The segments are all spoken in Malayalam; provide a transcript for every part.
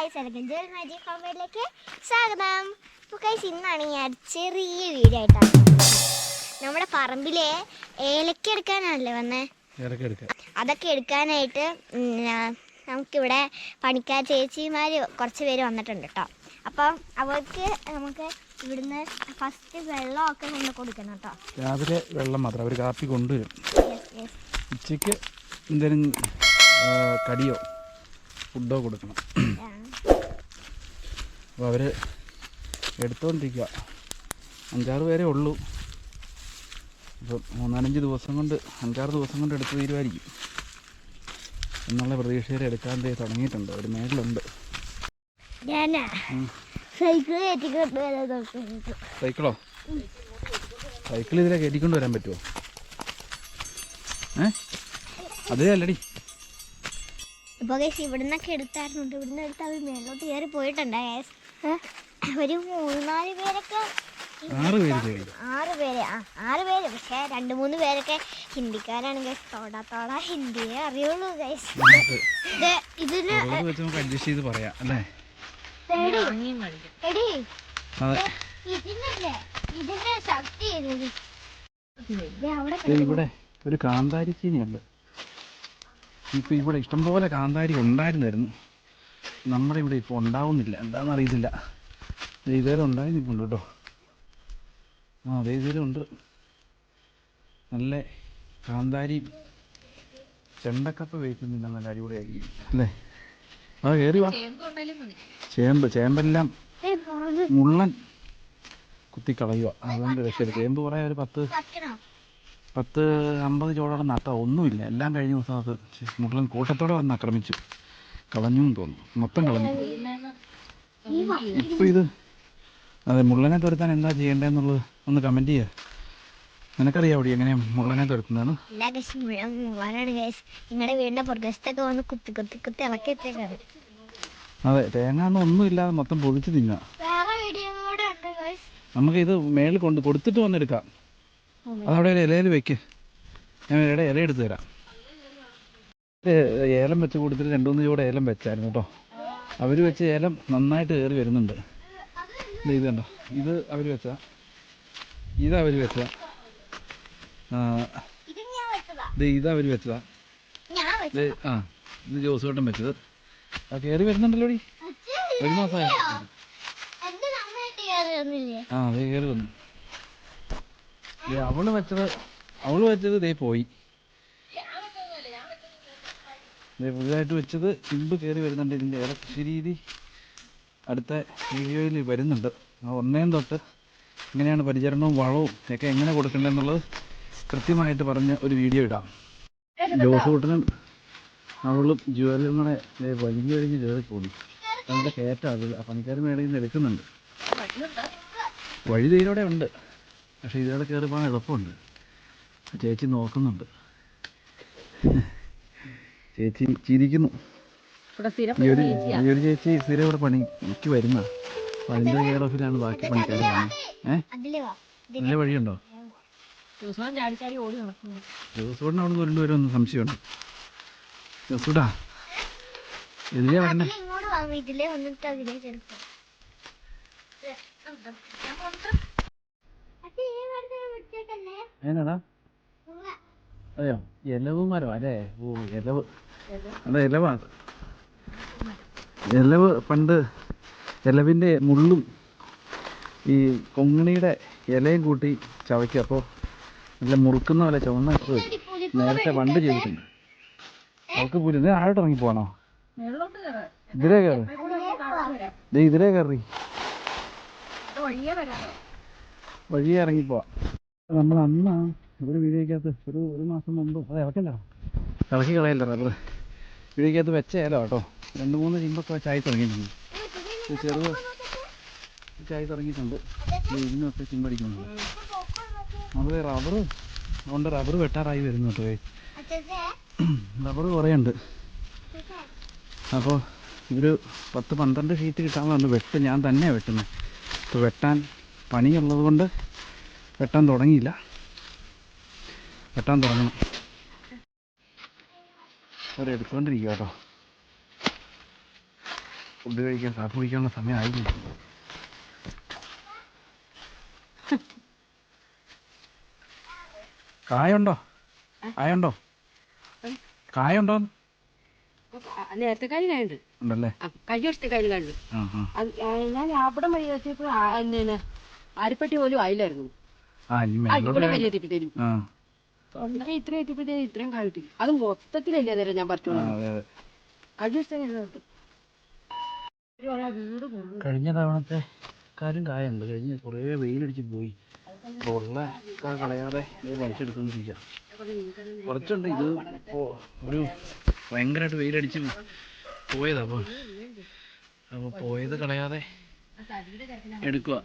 ഗായ്സ് എനിക്ക് ജോൽ മാജിക് ഹോംവേഡിലേക്ക് സ്വാഗതം. അപ്പോൾ ഗൈസ് ഇന്നാണ് ഞാൻ ചെറിയ വീഡിയോ ആയിട്ടാണ് നമ്മുടെ പറമ്പിലെ ഏലക്ക എടുക്കാനാണല്ലേ വന്നേ? അതൊക്കെ എടുക്കാനായിട്ട് നമുക്കിവിടെ പണിക്കാർ ചേച്ചിമാർ കുറച്ച് പേര് വന്നിട്ടുണ്ട് കേട്ടോ അപ്പം അവർക്ക് നമുക്ക് ഇവിടുന്ന് ഫസ്റ്റ് വെള്ളമൊക്കെ കൊണ്ട് കൊടുക്കണം കേട്ടോ രാവിലെ വെള്ളം മാത്രം അവർ കാപ്പി കൊണ്ടുവരും ഉച്ചയ്ക്ക് എന്തെങ്കിലും കടിയോ? ഫുഡോ കൊടുക്കണം. അപ്പോൾ അവർ എടുത്തുകൊണ്ടിരിക്കുക അഞ്ചാറ് പേരേ ഉള്ളൂ. അപ്പം മൂന്നാലഞ്ച് ദിവസം കൊണ്ട് അഞ്ചാറ് ദിവസം കൊണ്ട് എടുത്ത് തീരുമായിരിക്കും എന്നുള്ള പ്രതീക്ഷയിൽ എടുക്കാൻ തുടങ്ങിയിട്ടുണ്ട്. ഒരു മേളിലുണ്ട്. സൈക്കിളോ സൈക്കിൾ ഇതിലെ കയറ്റിക്കൊണ്ട് വരാൻ പറ്റുമോ ഏ? അതേ അല്ലടി. ഇപ്പോൾ ഗൈസ് ഇവിടുന്നൊക്കെ എടുത്തായിരുന്നു ഇവിടുന്ന് എടുത്ത് അവർ മേലോട്ട് കയറി പോയിട്ടുണ്ട് ഗൈസ് ഒരു മൂന്നാൽ പേരൊക്കെ ആറ് പേര് ആറ് പേര് ആ ആറ് പേര്. പക്ഷേ രണ്ട് മൂന്ന് പേരൊക്കെ ഹിന്ദിക്കാരാണ് ഗൈസ് തോടാ തോടാ ഹിന്ദിയെ അറിയുള്ളൂ ഗൈസ് ഇതിന് നമുക്ക് അഡ്ജസ്റ്റ് ചെയ്ത് പറയാം അല്ലേ? ഇവിടെ ഒരു കാന്താരി ചീനിയുണ്ട് ഇപ്പം ഇവിടെ ഇഷ്ടംപോലെ കാന്താരി ഉണ്ടായിരുന്നായിരുന്നു. നമ്മുടെ ഇവിടെ ഇപ്പോൾ ഉണ്ടാവുന്നില്ല. എന്താണെന്ന് അറിയത്തില്ല. ദേ ഇതേലും ഉണ്ടായി നിൽപ്പുണ്ട് കേട്ടോ. ആ അതേ ഉണ്ട്. നല്ല കാന്താരി ചെണ്ടക്കപ്പ വേക്കുന്നില്ല നല്ല അടിപൊളിയായി അല്ലേ? ആ കയറി വാ. ചേമ്പ് ചേമ്പെല്ലാം മുള്ളൻ കുത്തിക്കളയുക അതുകൊണ്ട് രക്ഷയില്ല. ചേമ്പ് കുറേ ഒരു പത്ത്? പത്ത് അമ്പത് ചോടോടെ നട്ട ഒന്നുമില്ല. എല്ലാം കഴിഞ്ഞ ദിവസം അത് മുഴുവൻ കൂട്ടത്തോടെ വന്ന് ആക്രമിച്ചു. കളഞ്ഞു എന്ന് തോന്നുന്നു. മൊത്തം കളഞ്ഞു. ഈ വ- ഇപ്പം ഇത് അതെ മുള്ളനെ തുരത്താൻ എന്താ ചെയ്യേണ്ടതെന്നുള്ളത് ഒന്ന് കമന്റ് ചെയ്യുക നിനക്കറിയാം അവിടെ എങ്ങനെ മുള്ളനെ തുരത്തുന്നതാണ് നിങ്ങളുടെ വീടിന്റെ വന്ന് കുത്തി കുത്തി കുത്തി ഇളക്കി ഇട്ടേക്കാണ് അതെ തേങ്ങ ഒന്നും ഒന്നുമില്ലാതെ മൊത്തം പൊതിച്ച് തിന്നാം. നമുക്ക് ഇത് മേളിൽ കൊണ്ട് കൊടുത്തിട്ട് വന്നെടുക്കാം. അതവിടെ ഒരു ഇലയിൽ വെക്ക്. ഞാൻ ഇവിടെ ഇല എടുത്ത് തരാം. ഏലം വെച്ച് കൊടുത്തിട്ട് രണ്ട് മൂന്ന് ചൂടെ ഏലം വെച്ചായിരുന്നു കേട്ടോ. അവർ വെച്ച ഏലം നന്നായിട്ട് കയറി വരുന്നുണ്ട്. ഇത് കണ്ടോ? ഇത് അവർ വെച്ച. ഇത് അവർ വെച്ച. ഇത് അവർ വെച്ചതാ. ഇത് ആ ഇത് ജോസൂട്ടൻ വെച്ചത്. ആ കയറി വരുന്നുണ്ടല്ലോടി ഒരു മാസമായി. ആ അത് കയറി വന്നു. അവൾ വെച്ചത് അവൾ വെച്ചത് ദേ പോയി. പുതിയതായിട്ട് വെച്ചത് ചിമ്പ് കയറി വരുന്നുണ്ട് ഇതിന്റെ ഏറെ കൃഷി രീതി. അടുത്ത വീഡിയോയിൽ വരുന്നുണ്ട്. ഒന്നേം തൊട്ട് എങ്ങനെയാണ് പരിചരണവും വളവും ഒക്കെ എങ്ങനെ കൊടുക്കേണ്ടതെന്നുള്ളത് കൃത്യമായിട്ട് പറഞ്ഞ ഒരു വീഡിയോ ഇടാം. ജോസൂട്ടനും അവളും ജുവലും കൂടെ വലിഞ്ഞു കഴിഞ്ഞ് കയറി പോയി അതിന്റെ കയറ്റം അത് ആ പണിക്കാർ മേടയിൽ നിന്ന് എടുക്കുന്നുണ്ട്. വഴി ഇതിലൂടെ ഉണ്ട്. പക്ഷെ ഇതിലൂടെ കയറി പോകാൻ എളുപ്പമുണ്ട്. ചേച്ചി നോക്കുന്നുണ്ട്. ചേച്ചി ചിരിക്കുന്നു. ഈ ഒരു ഈ ഒരു ചേച്ചി സ്ഥിരം ഇവിടെ പണിക്ക് വരുന്ന. അപ്പം അതിന്റെ കെയർ ഓഫിലാണ് ബാക്കി പണിക്കാർ കാണുന്നത് ഏഹ് നല്ല വഴിയുണ്ടോ? ചാടി ചാടി ഓടി നടക്കുന്നു. ജോസൂടിന് അവിടെ നിന്ന് കൊണ്ടുവരുമെന്ന് സംശയമുണ്ട്. ജോസൂടാ എതിലേ വരണേ. വന്നിട്ട് അതിലേ ചെറുപ്പം അതിനാടാ അതെയോ? ഇലവ് മരം അല്ലേ? ഓ എലവ്. അതെ എലവാണ് എലവ് പണ്ട് എലവിന്റെ മുള്ളും ഈ കൊങ്ങണിയുടെ ഇലയും കൂട്ടി ചവയ്ക്കും. അപ്പോൾ നല്ല മുറുക്കുന്ന പോലെ ചുവന്ന നേരത്തെ പണ്ട് ചെയ്തിട്ടുണ്ട്. അവൾക്ക് പോലും ഇത് ആഴോട്ട് ഇറങ്ങി പോകണോ ഇതിലേ കയറി ദേ ഇതിലേ കയറി വഴിയേ ഇറങ്ങി ഇറങ്ങിപ്പോവാം നമ്മൾ അന്ന് ഒരു വീഡിയോക്കകത്ത് ഒരു ഒരു മാസം മുമ്പ് അത് ഇളക്കണ്ട ഇറക്കി കളയല്ല റബ്ബർ? വീഡിയോക്കകത്ത് വെച്ചേലോ കേട്ടോ. രണ്ട് മൂന്ന് ചിമ്പൊക്കെ വെച്ചായി തുടങ്ങിയിട്ടുണ്ട്. ചെറുത് വെച്ചായി തുടങ്ങിയിട്ടുണ്ട്. ഇത് ഇതിനൊക്കെ ചിമ്പടിക്കുന്നുണ്ട് അത് റബ്ബർ അതുകൊണ്ട് റബ്ബർ വെട്ടാറായി വരുന്നു കേട്ടോ. റബ്ബർ കുറേ ഉണ്ട് അപ്പോൾ ഇവർ പത്ത് പന്ത്രണ്ട് ഷീറ്റ് കിട്ടാനുള്ളതുണ്ട് വെട്ട്. ഞാൻ തന്നെയാണ് വെട്ടുന്നത് അപ്പോൾ വെട്ടാൻ പണിയുള്ളത് കൊണ്ട് വെട്ടാൻ തുടങ്ങിയില്ല. വെട്ടാൻ തുടങ്ങണം. അവരെടുത്തുകൊണ്ടിരിക്കുക കേട്ടോ. ഫുഡ് കഴിക്കാൻ കാപ്പി കുടിക്കാനുള്ള സമയമായില്ല കായുണ്ടോ? കായുണ്ടോ? കായുണ്ടോ? നേരത്തെ കല്ലുണ്ട് ഉണ്ടല്ലേ? കഴിഞ്ഞ വർഷത്തെ കണ്ടു ഞാൻ അവിടെ വഴി വെച്ചപ്പോ എന്നെ അരിപ്പട്ടി പോലും ആയില്ലായിരുന്നു. ഇത്രയും എത്തിയപ്പോഴത്തേനും ഇത്രയും കഴിട്ടി അത് മൊത്തത്തിലല്ലേ നേരം ഞാൻ അതെ കഴിഞ്ഞ തവണത്തെ കാര്യം കായുണ്ട്. കഴിഞ്ഞ കുറേ വെയിലടിച്ച് പോയി. അപ്പോൾ ഉള്ള കാ കളയാതെ വലിച്ചെടുത്തോണ്ടിരിക്കുക കുറച്ചുണ്ട്. ഇത് ഒരു ഭയങ്കരമായിട്ട് വെയിലടിച്ച് പോയതാ. അപ്പോൾ അപ്പോൾ പോയത് കളയാതെ എടുക്കുക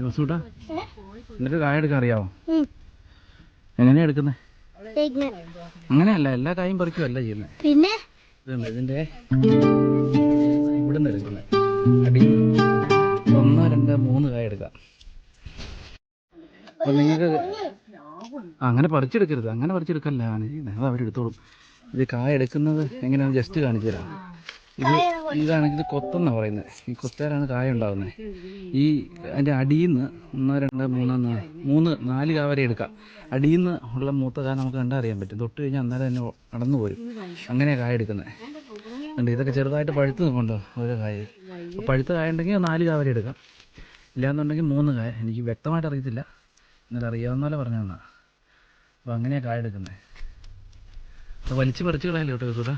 ജോസൂട്ടാ എന്നിട്ട് കായ എടുക്കാൻ അറിയാവോ. എങ്ങനെയാ എടുക്കുന്നത്. അങ്ങനെയല്ല എല്ലാ കായും പറിക്കുമല്ല ചെയ്യുന്നത് പിന്നെ? ഇതുണ്ട് ഇതിന്റെ ഇവിടുന്ന് എടുക്കുന്നത് അടി. ഒന്ന് രണ്ട് മൂന്ന് കായ എടുക്കാം. അപ്പൊ നിങ്ങൾക്ക് അങ്ങനെ പറിച്ചെടുക്കരുത്. അങ്ങനെ പറിച്ചെടുക്കല്ല ആണ് ചെയ്യുന്നത് അത് അവരെടുത്തോളും. ഇത് കായ എടുക്കുന്നത് എങ്ങനെയാണ് ജസ്റ്റ് കാണിച്ചു തരാം. ഇത് ഇതാണെങ്കിൽ കൊത്തെന്നാണ് പറയുന്നത് ഈ കൊത്തേലാണ് കായ ഉണ്ടാകുന്നത് ഈ അതിന്റെ അടിയിൽ നിന്ന് ഒന്ന് രണ്ട് മൂന്ന് മൂന്ന് നാല് കാ വരെ എടുക്കാം. അടിയിൽ നിന്ന് ഉള്ള മൂത്ത കായ നമുക്ക് കണ്ടറിയാൻ പറ്റും. തൊട്ട് കഴിഞ്ഞാൽ അന്നേരം തന്നെ നടന്നു പോരും. അങ്ങനെയാണ് കായ എടുക്കുന്നത് ഉണ്ട് ഇതൊക്കെ ചെറുതായിട്ട് പഴുത്ത് നിൽക്കുന്നുണ്ടോ ഓരോ കായ. പഴുത്ത കായ ഉണ്ടെങ്കിൽ നാല് കായ വരെ എടുക്കാം. ഇല്ലാന്നുണ്ടെങ്കിൽ മൂന്ന് കായ. എനിക്ക് വ്യക്തമായിട്ട് അറിയത്തില്ല. എന്നാലും അറിയാവുന്ന പോലെ പറഞ്ഞു തന്നാ. അപ്പോൾ അങ്ങനെയാണ് കായ എടുക്കുന്നത് വലിച്ച് പറിച്ചു കളയല്ലോ കേട്ടോ സുധാ.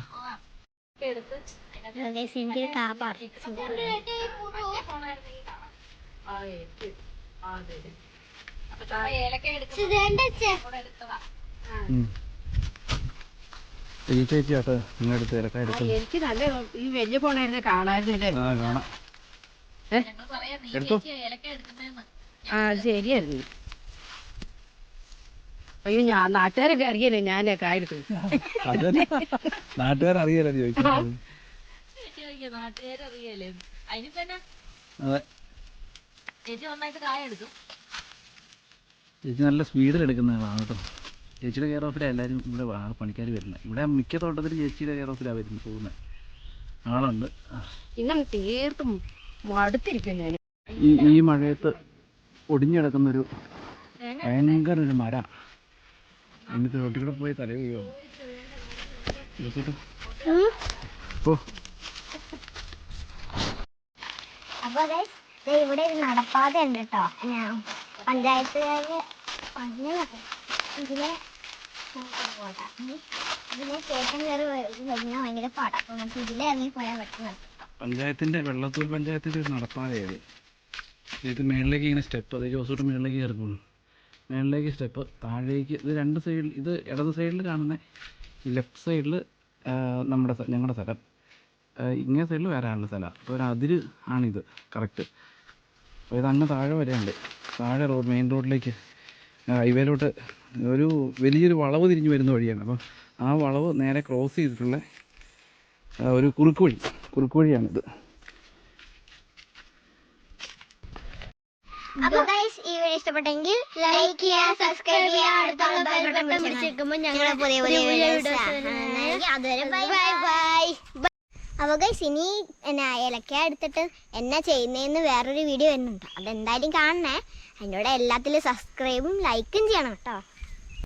ഈ ചേച്ചി ആട്ടോ നിങ്ങളുടെ അടുത്ത് ഏലക്ക എനിക്ക് നല്ല ഈ വലിയ പോണായിരുന്നു കാണായിരുന്നില്ലേ? ആ കാണാം. ഏ? എടുത്തോ? ആ ശരിയായിരുന്നു. അയ്യോ ഞാൻ നാട്ടുകാരൊക്കെ അറിയല്ലേ ഞാനേ കായെടുത്തു അതന്നെ. നാട്ടുകാർ അറിയാലോ ചോദിക്കുന്നത് നാട്ടുകാരറിയല്ലേ അതിന് തന്നെ അതെ. ചേച്ചി നന്നായിട്ട് കായ എടുക്കും ചേച്ചി നല്ല സ്പീഡിൽ എടുക്കുന്നതാണ് കേട്ടോ. ചേച്ചിയുടെ കെയർ ഓഫിലാണ് എല്ലാവരും ഇവിടെ പണിക്കാർ വരുന്നത് ഇവിടെ മിക്ക തോട്ടത്തിൽ ചേച്ചിയുടെ കെയർ ഓഫിലാണ് വരുന്നത് പോകുന്നത് ആളുണ്ട്. ഇങ്ങനെ തീർത്തും മടുത്തിരിക്കും ഞാൻ ഈ ഈ മഴയത്ത് ഒടിഞ്ഞിടക്കുന്നൊരു ഭയങ്കര ഒരു മര. എന്നിട്ട് റോട്ടിൽ കൂടെ പോയി തല വീഴോ പോ. ഇവിടെ ഒരു നടപ്പാത ഉണ്ട് കേട്ടോ. പഞ്ചായത്തുകാര് പറഞ്ഞു ഇതിലെ പോട്ടാ ഇതിലെ കയറ്റം കയറി വരുന്ന ഭയങ്കര പാടാ. അപ്പൊ നമുക്ക് ഇതിലെ ഇറങ്ങി പോയാൽ പറ്റുന്നത് പഞ്ചായത്തിന്റെ വെള്ളത്തൂർ പഞ്ചായത്തിന്റെ ഒരു ഇത്. മേളിലേക്ക് ഇങ്ങനെ സ്റ്റെപ്പ് അത് ജോസൂട്ട് മേളിലേക്ക് കയറുള്ളൂ മേളിലേക്ക് സ്റ്റെപ്പ് താഴേക്ക് ഇത് രണ്ട് സൈഡിൽ ഇത് ഇടത് സൈഡിൽ കാണുന്ന ലെഫ്റ്റ് സൈഡിൽ നമ്മുടെ ഞങ്ങളുടെ സ്ഥലം. ഇങ്ങേ സൈഡിൽ വേറെ ആളുടെ സ്ഥലമാണ് അപ്പോൾ ഒരു അതിര് ആണിത് കറക്റ്റ്. അപ്പോൾ ഇത് അങ്ങ് താഴെ വരെയുണ്ട്. താഴെ റോഡ് മെയിൻ റോഡിലേക്ക് ഹൈവേയിലോട്ട് ഒരു വലിയൊരു വളവ് തിരിഞ്ഞ് വരുന്ന വഴിയാണ്. അപ്പം ആ വളവ് നേരെ ക്രോസ് ചെയ്തിട്ടുള്ള ഒരു കുറുക്ക് വഴി കുറുക്ക് വഴിയാണിത്. അപ്പൊ ഗൈസ് ഈ വീഡിയോ ഇഷ്ടപ്പെട്ടെങ്കിൽ ലൈക്ക് ചെയ്യുക സബ്സ്ക്രൈബ് ചെയ്യുക അടുത്തുള്ള ബെൽ ബട്ടൺ പിടിച്ചിരിക്കുമ്പോൾ ഞങ്ങളുടെ പുതിയ പുതിയ വീഡിയോസ് അതുവരെ ബൈ ബൈ ബൈ അപ്പോൾ ഗൈസ് ഇനി എന്നാ ഇലക്ക എടുത്തിട്ട് എന്നാ ചെയ്യുന്നതെന്ന് വേറൊരു വീഡിയോ വരുന്നുണ്ട്. അതെന്തായാലും കാണണേ. അതിന്റെ കൂടെ എല്ലാത്തിലും സബ്സ്ക്രൈബും ലൈക്കും ചെയ്യണം കേട്ടോ.